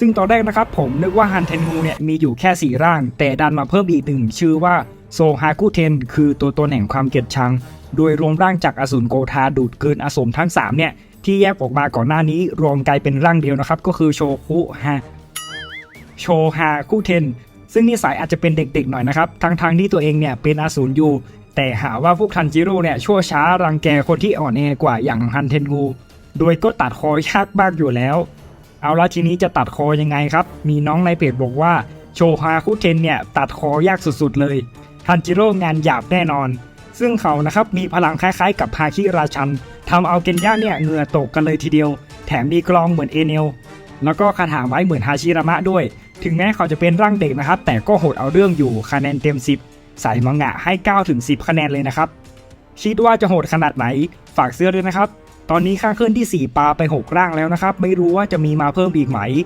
ซึ่งตอนแรกนะครับผมนึกว่าฮันเทนฮูเนี่ยมีอยู่แค่ 4 ร่าง แต่ดันมาเพิ่มอีกหนึ่งชื่อว่าโซฮากุเทนคือตัวตนแห่งความเกลียดชัง โดยรวมร่างจากอสูรโกธาดูดเกินอสมทั้ง 3 เนี่ยที่แยกออกมาก่อนหน้านี้รวมกลายเป็นร่างเดียวนะครับ ก็คือโชคุฮาโชฮาคุเทน ซึ่งนิสัยอาจจะเป็นเด็กๆหน่อยนะครับทั้งๆที่ตัวเองเนี่ยเป็นอสูรอยู่ แต่หาว่าพวกทันจิโร่เนี่ยชั่วช้ารังแกคนที่อ่อนแอกว่าอย่างฮันเทนงูโดยก็ตัดคอยากมากอยู่แล้ว เอาละทีนี้จะตัดคอยังไงครับ มีน้องในเพจบอกว่าโชฮาคุเทนเนี่ยตัดคอยากสุดๆเลยทันจิโร่งานหยาบแน่นอน ซึ่งเขานะครับมีพลังคล้ายๆ กับฮาคิราชันทำเอาเกนย่าเนี่ยเหงื่อตกกันเลยทีเดียว แถมมีกลองเหมือนเอเนลแล้วก็คาถาไม้เหมือนฮาชิรามะด้วย ถึงแม้เขาจะเป็นร่างเด็กนะครับ แต่ก็โหดเอาเรื่องอยู่คะแนนเต็ม 10ใส่มังงะให้9ถึง10 คะแนนเลยนะครับ คิดว่าจะโหดขนาดไหน ฝากเสื้อด้วยนะครับ ตอนนี้ค่าเคลื่อนที่ 4 ปลาไป 6 ร่างแล้วนะครับ ไม่รู้ว่าจะมีมาเพิ่มอีกไหม